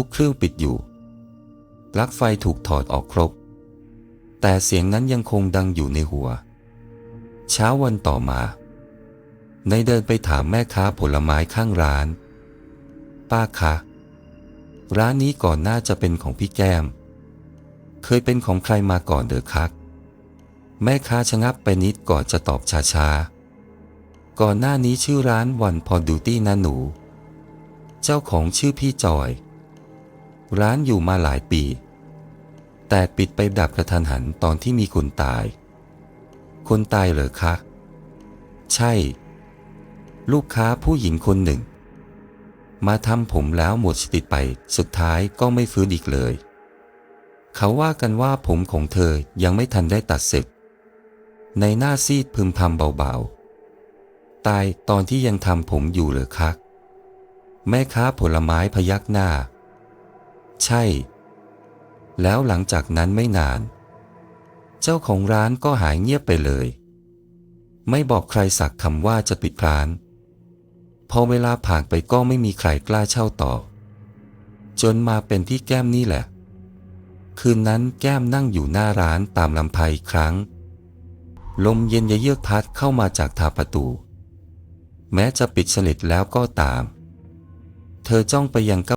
ทุกเครื่องปิดอยู่ ปลั๊กไฟถูกถอดออกครบ แต่เสียงนั้นยังคงดังอยู่ในหัว เช้าวันต่อมาในเดินไปถามแม่ค้าผลไม้ข้างร้าน ป้าคะ ร้านนี้ก่อนหน้าจะเป็นของพี่แก้ม เคยเป็นของใครมาก่อนเด้อคัก แม่ค้าชะงับไปนิดก่อนจะตอบช้าๆ ก่อนหน้านี้ชื่อร้านวันพอดูตี้นะหนู เจ้าของชื่อพี่จอย ร้านอยู่มาหลายปี แต่ปิดไปดับกระทันหันตอนที่มีคนตาย คนตายเหรอคะ ใช่ ลูกค้าผู้หญิงคนหนึ่ง มาทำผมแล้วหมดสติไปสุดท้ายก็ไม่ฟื้นอีกเลย เขาว่ากันว่าผมของเธอยังไม่ทันได้ตัดเสร็จ ในหน้าซีดพึมพำเบาๆ ตายตอนที่ยังทำผมอยู่เหรอคะแม่ค้าผลไม้พยักหน้า ใช่ แล้วหลังจากนั้นไม่นาน เจ้าของร้านก็หายเงียบไปเลย ไม่บอกใครสักคำว่าจะปิดร้าน พอเวลาผ่านไปก็ไม่มีใครกล้าเช่าต่อ จนมาเป็นที่แก้มนี่แหละ คืนนั้นแก้มนั่งอยู่หน้าร้านตามลำพอีกครั้ง ลมเย็นเยือกพัดเข้ามาจากทาประตู แม้จะปิดสนิทแล้วก็ตาม เธอจ้องไปยังเก้า